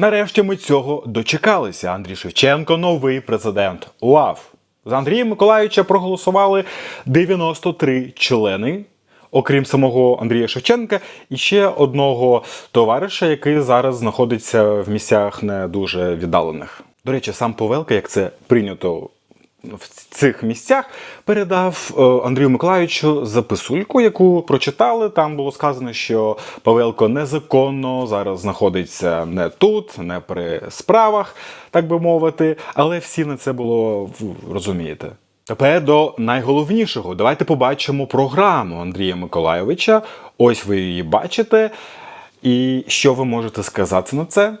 Нарешті ми цього дочекалися. Андрій Шевченко, новий президент УАВ. За Андрія Миколаївича проголосували 93 члени, окрім самого Андрія Шевченка, і ще одного товариша, який зараз знаходиться в місцях не дуже віддалених. До речі, сам Повелка, як це прийнято в цих місцях передав е, Андрію Миколаївичу записульку, яку прочитали. Там було сказано, що Павелко незаконно зараз знаходиться не тут, не при справах, так би мовити. Але всі на це було розумієте. Тепер до найголовнішого. Давайте побачимо програму Андрія Миколайовича. Ось ви її бачите. І що ви можете сказати на це?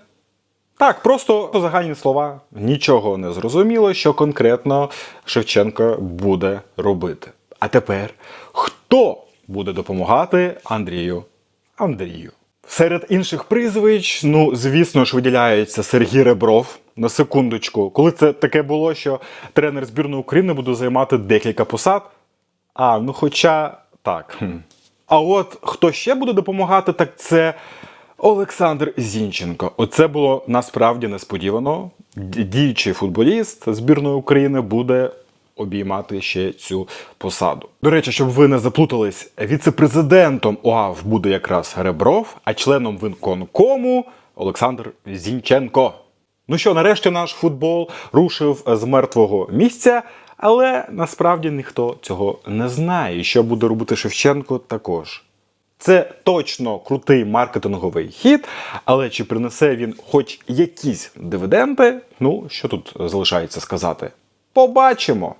Так, просто загальні слова, нічого не зрозуміло, що конкретно Шевченко буде робити. А тепер хто буде допомагати Андрію Андрію? Серед інших прізвищ, ну, звісно ж, виділяється Сергій Ребров. На секундочку, коли це таке було, що тренер збірної України буде займати декілька посад. А, ну хоча так. А от хто ще буде допомагати, так це Олександр Зінченко. Оце було насправді несподівано. Діючий футболіст збірної України буде обіймати ще цю посаду. До речі, щоб ви не заплутались, віце-президентом ОАВ буде якраз Ребров, а членом виконкому Олександр Зінченко. Ну що, нарешті наш футбол рушив з мертвого місця, але насправді ніхто цього не знає. І що буде робити Шевченко також. Це точно крутий маркетинговий хід, але чи принесе він хоч якісь дивіденди? Ну, що тут залишається сказати? Побачимо!